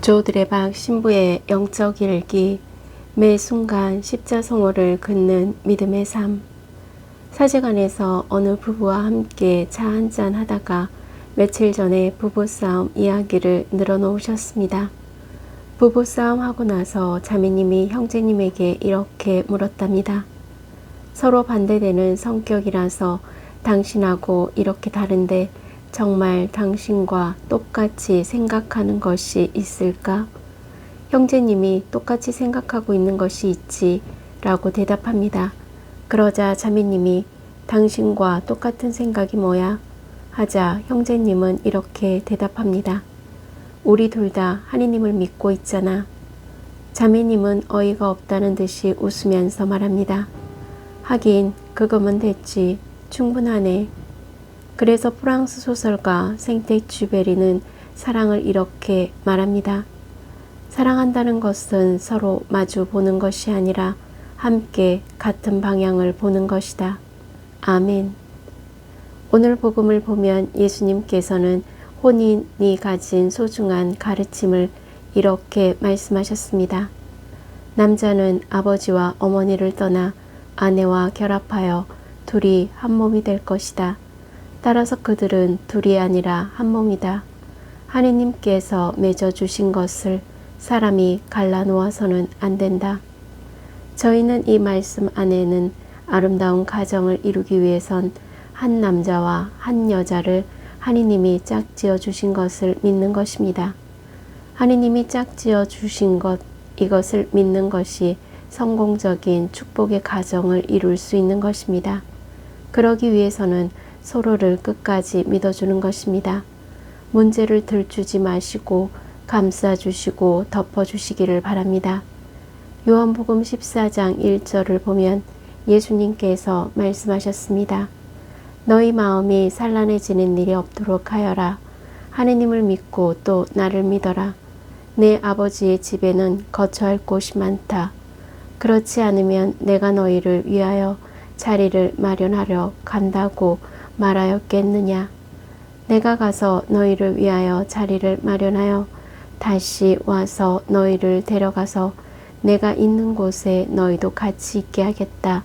조드레박 신부의 영적 일기 매 순간 십자 성호를 긋는 믿음의 삶 사제관에서 어느 부부와 함께 차 한잔 하다가 며칠 전에 부부싸움 이야기를 늘어놓으셨습니다. 부부싸움 하고 나서 자매님이 형제님에게 이렇게 물었답니다. 서로 반대되는 성격이라서 당신하고 이렇게 다른데 정말 당신과 똑같이 생각하는 것이 있을까? 형제님이 똑같이 생각하고 있는 것이 있지 라고 대답합니다. 그러자 자매님이 당신과 똑같은 생각이 뭐야? 하자 형제님은 이렇게 대답합니다. 우리 둘 다 하느님을 믿고 있잖아. 자매님은 어이가 없다는 듯이 웃으면서 말합니다. 하긴 그거면 됐지. 충분하네. 그래서 프랑스 소설가 생텍쥐베리는 사랑을 이렇게 말합니다. 사랑한다는 것은 서로 마주 보는 것이 아니라 함께 같은 방향을 보는 것이다. 아멘. 오늘 복음을 보면 예수님께서는 혼인이 가진 소중한 가르침을 이렇게 말씀하셨습니다. 남자는 아버지와 어머니를 떠나 아내와 결합하여 둘이 한 몸이 될 것이다. 따라서 그들은 둘이 아니라 한 몸이다. 하느님께서 맺어주신 것을 사람이 갈라놓아서는 안 된다. 저희는 이 말씀 안에는 아름다운 가정을 이루기 위해선 한 남자와 한 여자를 하느님이 짝지어 주신 것을 믿는 것입니다. 하느님이 짝지어 주신 것, 이것을 믿는 것이 성공적인 축복의 가정을 이룰 수 있는 것입니다. 그러기 위해서는 서로를 끝까지 믿어주는 것입니다. 문제를 들추지 마시고 감싸주시고 덮어주시기를 바랍니다. 요한복음 14장 1절을 보면 예수님께서 말씀하셨습니다. 너희 마음이 산란해지는 일이 없도록 하여라. 하느님을 믿고 또 나를 믿어라. 내 아버지의 집에는 거처할 곳이 많다. 그렇지 않으면 내가 너희를 위하여 자리를 마련하려 간다고 말하였겠느냐. 내가 가서 너희를 위하여 자리를 마련하여 다시 와서 너희를 데려가서 내가 있는 곳에 너희도 같이 있게 하겠다.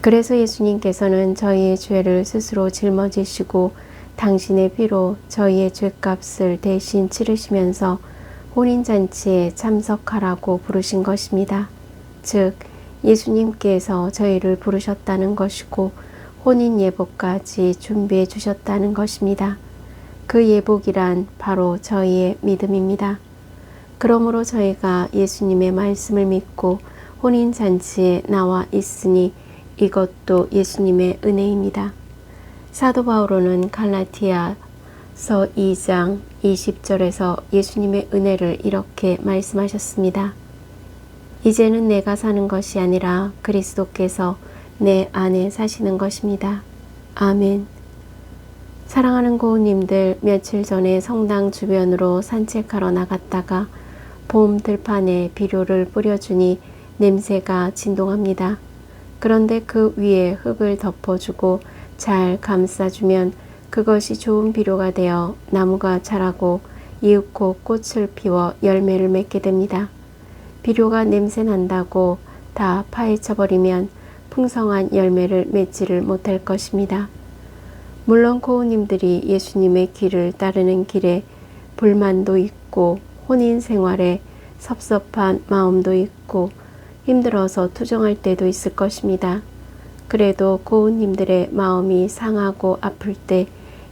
그래서 예수님께서는 저희의 죄를 스스로 짊어지시고 당신의 피로 저희의 죄값을 대신 치르시면서 혼인잔치에 참석하라고 부르신 것입니다. 즉, 예수님께서 저희를 부르셨다는 것이고 혼인 예복까지 준비해 주셨다는 것입니다. 그 예복이란 바로 저희의 믿음입니다. 그러므로 저희가 예수님의 말씀을 믿고 혼인 잔치에 나와 있으니 이것도 예수님의 은혜입니다. 사도 바오로는 갈라티아서 2장 20절에서 예수님의 은혜를 이렇게 말씀하셨습니다. 이제는 내가 사는 것이 아니라 그리스도께서 내 안에 사시는 것입니다. 아멘. 사랑하는 고우님들 며칠 전에 성당 주변으로 산책하러 나갔다가 봄 들판에 비료를 뿌려주니 냄새가 진동합니다. 그런데 그 위에 흙을 덮어주고 잘 감싸주면 그것이 좋은 비료가 되어 나무가 자라고 이윽고 꽃을 피워 열매를 맺게 됩니다. 비료가 냄새 난다고 다 파헤쳐버리면 풍성한 열매를 맺지를 못할 것입니다. 물론 고우님들이 예수님의 길을 따르는 길에 불만도 있고 혼인 생활에 섭섭한 마음도 있고 힘들어서 투정할 때도 있을 것입니다. 그래도 고우님들의 마음이 상하고 아플 때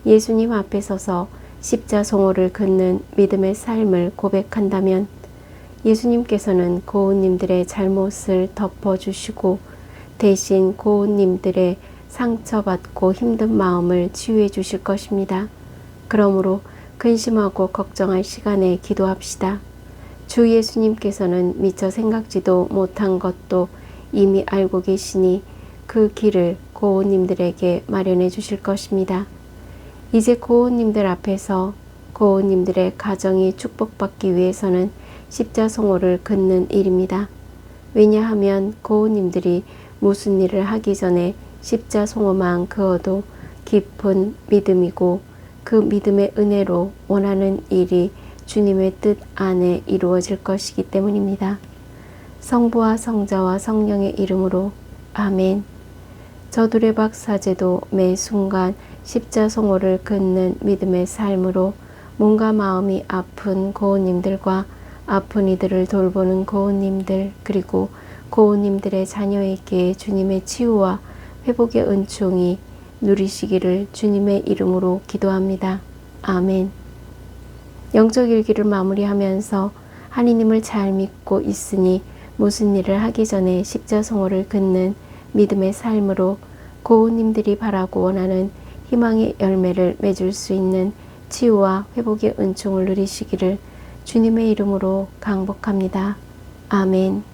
예수님 앞에 서서 십자송호를 긋는 믿음의 삶을 고백한다면 예수님께서는 고운님들의 잘못을 덮어주시고 대신 고운님들의 상처받고 힘든 마음을 치유해 주실 것입니다. 그러므로 근심하고 걱정할 시간에 기도합시다. 주 예수님께서는 미처 생각지도 못한 것도 이미 알고 계시니 그 길을 고운님들에게 마련해 주실 것입니다. 이제 고운님들 앞에서 고운님들의 가정이 축복받기 위해서는 십자송호를 긋는 일입니다. 왜냐하면 고우님들이 무슨 일을 하기 전에 십자송호만 그어도 깊은 믿음이고 그 믿음의 은혜로 원하는 일이 주님의 뜻 안에 이루어질 것이기 때문입니다. 성부와 성자와 성령의 이름으로 아멘. 저두레박 사제도 매 순간 십자송호를 긋는 믿음의 삶으로 몸과 마음이 아픈 고은님들과 아픈 이들을 돌보는 고은님들 그리고 고은님들의 자녀에게 주님의 치유와 회복의 은총이 누리시기를 주님의 이름으로 기도합니다. 아멘. 영적 일기를 마무리하면서 하나님을 잘 믿고 있으니 무슨 일을 하기 전에 십자성호를 긋는 믿음의 삶으로 고우님들이 바라고 원하는 희망의 열매를 맺을 수 있는 치유와 회복의 은총을 누리시기를 주님의 이름으로 강복합니다. 아멘.